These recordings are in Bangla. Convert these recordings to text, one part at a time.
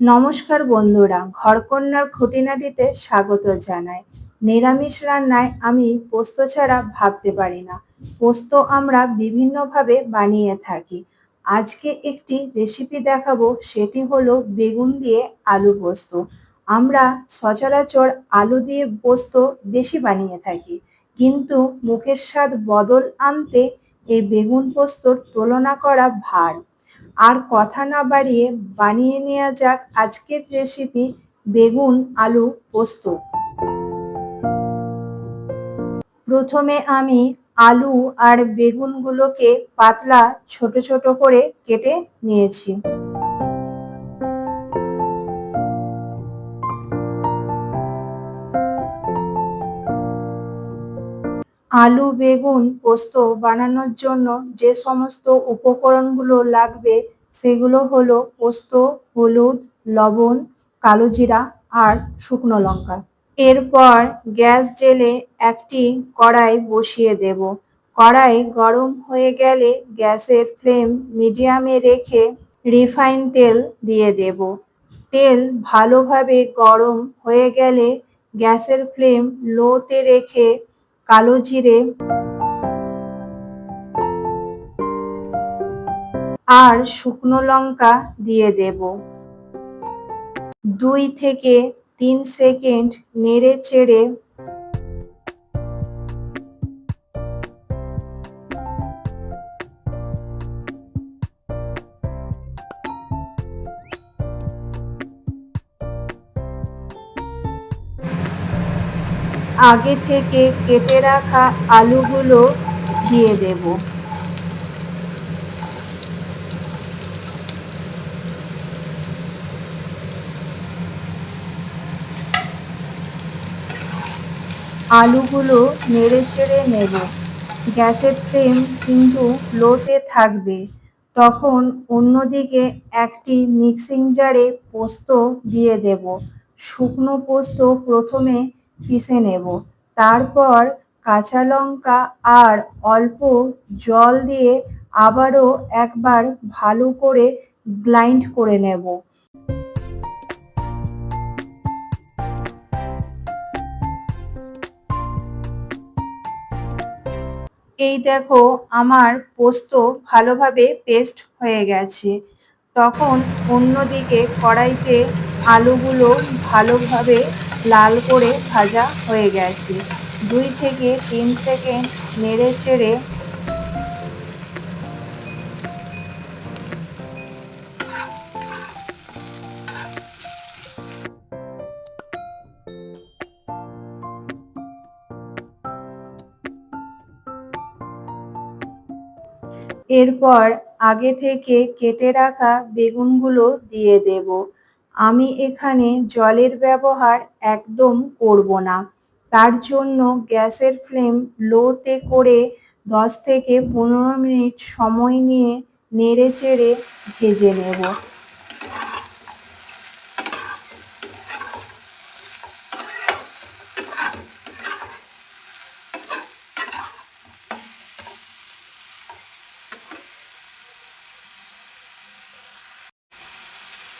নমস্কার বন্ধুরা, ঘরকন্যার খুঁটিনাটিতে স্বাগত জানাই। নিরামিষ রান্নায় আমি পোস্ত ছাড়া ভাবতে পারি না। পোস্ত আমরা বিভিন্নভাবে বানিয়ে থাকি। আজকে একটি রেসিপি দেখাবো, সেটি হলো বেগুন দিয়ে আলু পোস্ত। আমরা সচরাচর আলু দিয়ে পোস্ত বেশি বানিয়ে থাকি, কিন্তু মুখের স্বাদ বদল আনতে এই বেগুন পোস্তর তুলনা করা ভার। আর কথা না বাড়িয়ে বানিয়ে নেওয়া যাক আজকের রেসিপি বেগুন, আলু, পোস্ত। প্রথমে আমি আলু আর বেগুনগুলোকে পাতলা, ছোট ছোট করে কেটে নিয়েছি। আলু, বেগুন, পোস্ত বানানোর জন্য যে সমস্ত উপকরণগুলো লাগবে সেগুলো হলো পোস্ত, হলুদ, লবণ কালো জিরা আর শুকনো লঙ্কা। এরপর গ্যাস জেলে একটি কড়াই বসিয়ে দেব। কড়াই গরম হয়ে গেলে গ্যাসের ফ্লেম মিডিয়ামে রেখে রিফাইন তেল দিয়ে দেব। তেল ভালোভাবে গরম হয়ে গেলে গ্যাসের ফ্লেম লোতে রেখে কালো জিরে আর শুকনো লঙ্কা দিয়ে দেব। দুই থেকে তিন সেকেন্ড নেড়ে চেড়ে আগে থেকে কেটে রাখা আলুগুলো দিয়ে দেব। আলুগুলো নেড়ে চেড়ে নেব। গ্যাসের ফ্লেম কিন্তু লোতে থাকবে। তখন অন্যদিকে একটি মিক্সিং জারে পোস্ত দিয়ে দেব। শুকনো পোস্ত প্রথমে পিষে নেব? তারপর কাঁচা লঙ্কা আর অল্প জল দিয়ে আবারও একবার ভালো করে গ্লাইন্ড করে নেব। এই দেখো আমার পোস্ত ভালোভাবে পেস্ট হয়ে গেছে। তখন অন্যদিকে কড়াইতে আলুগুলো ভালোভাবে লাল করে ভাজা হয়ে গেছে। দুই থেকে তিন সেকেন্ড নেড়ে চেড়ে এরপর আগে থেকে কেটে রাখা বেগুনগুলো দিয়ে দেব। আমি এখানে জলের ব্যবহার একদম করব না। তার জন্য গ্যাসের ফ্লেম লোতে করে দশ থেকে পনেরো মিনিট সময় নিয়ে নেড়ে চেড়ে ভেজে নেব।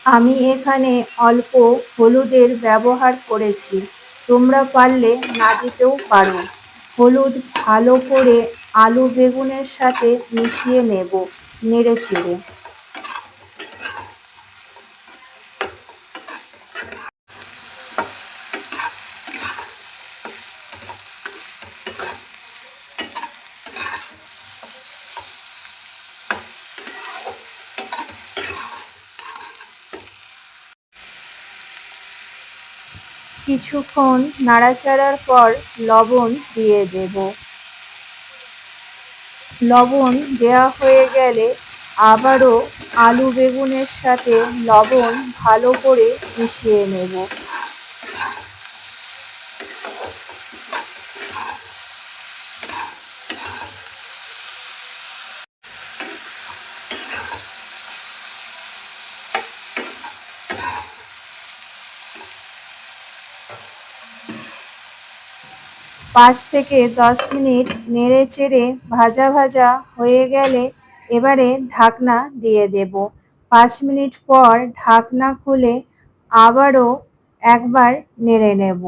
আমি এখানে অল্প হলুদের ব্যবহার করেছি। তোমরা পারলে না দিতেও পারো। হলুদ ভালো করে আলু বেগুনের সাথে মিশিয়ে নেব নেড়ে চেড়ে কিছুক্ষণ নাড়াচাড়ার পর লবণ দিয়ে দেব। লবণ দেয়া হয়ে গেলে আবারও আলু বেগুনের সাথে লবণ ভালো করে মিশিয়ে নেব। পাঁচ থেকে দশ মিনিট নেড়ে চেড়ে ভাজা ভাজা হয়ে গেলে এবারে ঢাকনা দিয়ে দেব। পাঁচ মিনিট পর ঢাকনা খুলে আবারও একবার নেড়ে নেব।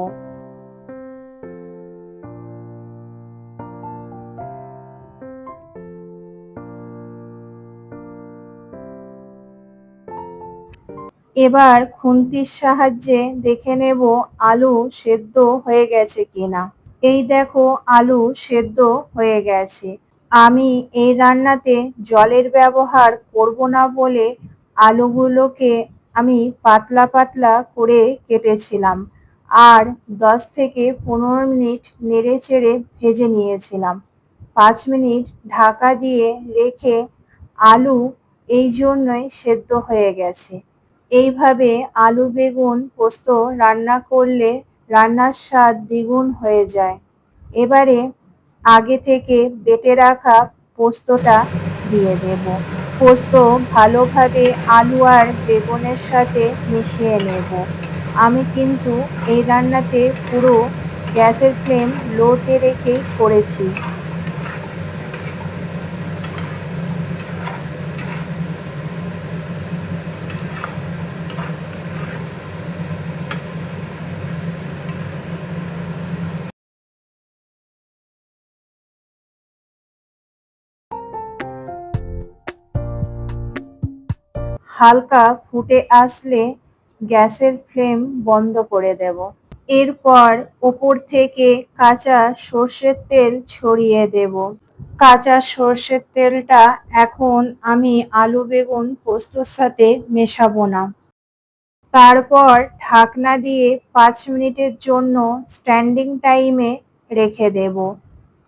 এবার খুন্তির সাহায্যে দেখে নেব আলু সেদ্ধ হয়ে গেছে কিনা। এই দেখো আলু সেদ্ধ হয়ে গেছে। আমি এই রান্নাতে জলের ব্যবহার করব না বলে আলুগুলোকে আমি পাতলা পাতলা করে কেটেছিলাম আর দশ থেকে পনেরো মিনিট নেড়ে চেড়ে ভেজে নিয়েছিলাম। পাঁচ মিনিট ঢাকা দিয়ে রেখে আলু এই জন্যই সেদ্ধ হয়ে গেছে। এইভাবে আলু, বেগুন পোস্ত রান্না করলে রান্নার স্বাদ দ্বিগুণ হয়ে যায়। এবারে আগে থেকে বেটে রাখা পোস্তটা দিয়ে দেব। পোস্ত ভালোভাবে আলু আর বেগুনের সাথে মিশিয়ে নেব। আমি কিন্তু এই রান্নাতে পুরো গ্যাসের ফ্লেম লোতে রেখেই করেছি। হালকা ফুটে আসলে গ্যাসের ফ্লেম বন্ধ করে দেব। এরপর ওপর থেকে কাঁচা সর্ষের তেল ছড়িয়ে দেব। কাঁচা সর্ষের তেলটা এখন আমি আলু বেগুন পোস্তর সাথে মেশাবো না। তারপর ঢাকনা দিয়ে পাঁচ মিনিটের জন্য স্ট্যান্ডিং টাইমে রেখে দেব।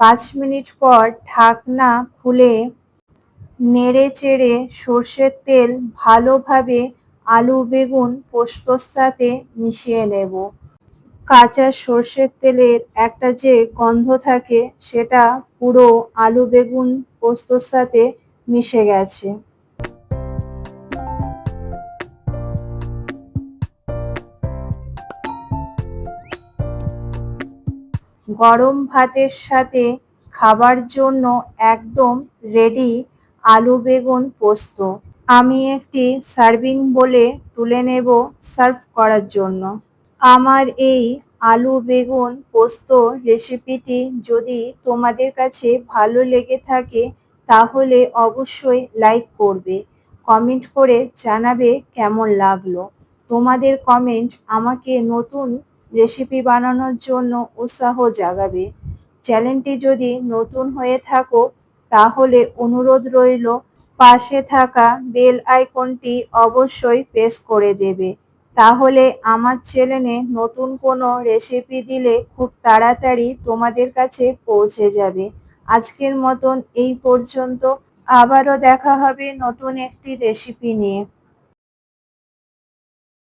পাঁচ মিনিট পর ঢাকনা খুলে নেড়ে চেড়ে সর্ষের তেল ভালোভাবে আলু, বেগুন, পোস্তর সাথে মিশিয়ে নেব। কাঁচা সর্ষের তেলের একটা যে গন্ধ থাকে, সেটা পুরো আলু, বেগুন, পোস্তর সাথে মিশে গেছে। গরম ভাতের সাথে খাবার জন্য একদম রেডি আলু বেগুন পোস্ত। আমি একটি সার্ভিং বলে তুলে নেব সার্ভ করার জন্য। আমার এই আলু বেগুন পোস্ত রেসিপিটি যদি তোমাদের কাছে ভালো লেগে থাকে, তাহলে অবশ্যই লাইক করবে। কমেন্ট করে জানাবে কেমন লাগল। তোমাদের কমেন্ট আমাকে নতুন রেসিপি বানানোর জন্য উৎসাহ জাগাবে। চ্যানেলটি যদি নতুন হয়ে থাকো তাহলে অনুরোধ রইল, পাশে থাকা বেল আইকনটি অবশ্যই প্রেস করে দেবে। তাহলে আমার চ্যানেলে নতুন কোনো রেসিপি দিলে খুব তাড়াতাড়ি তোমাদের কাছে পৌঁছে যাবে। আজকের মতন এই পর্যন্ত। আবারও দেখা হবে নতুন একটি রেসিপি নিয়ে।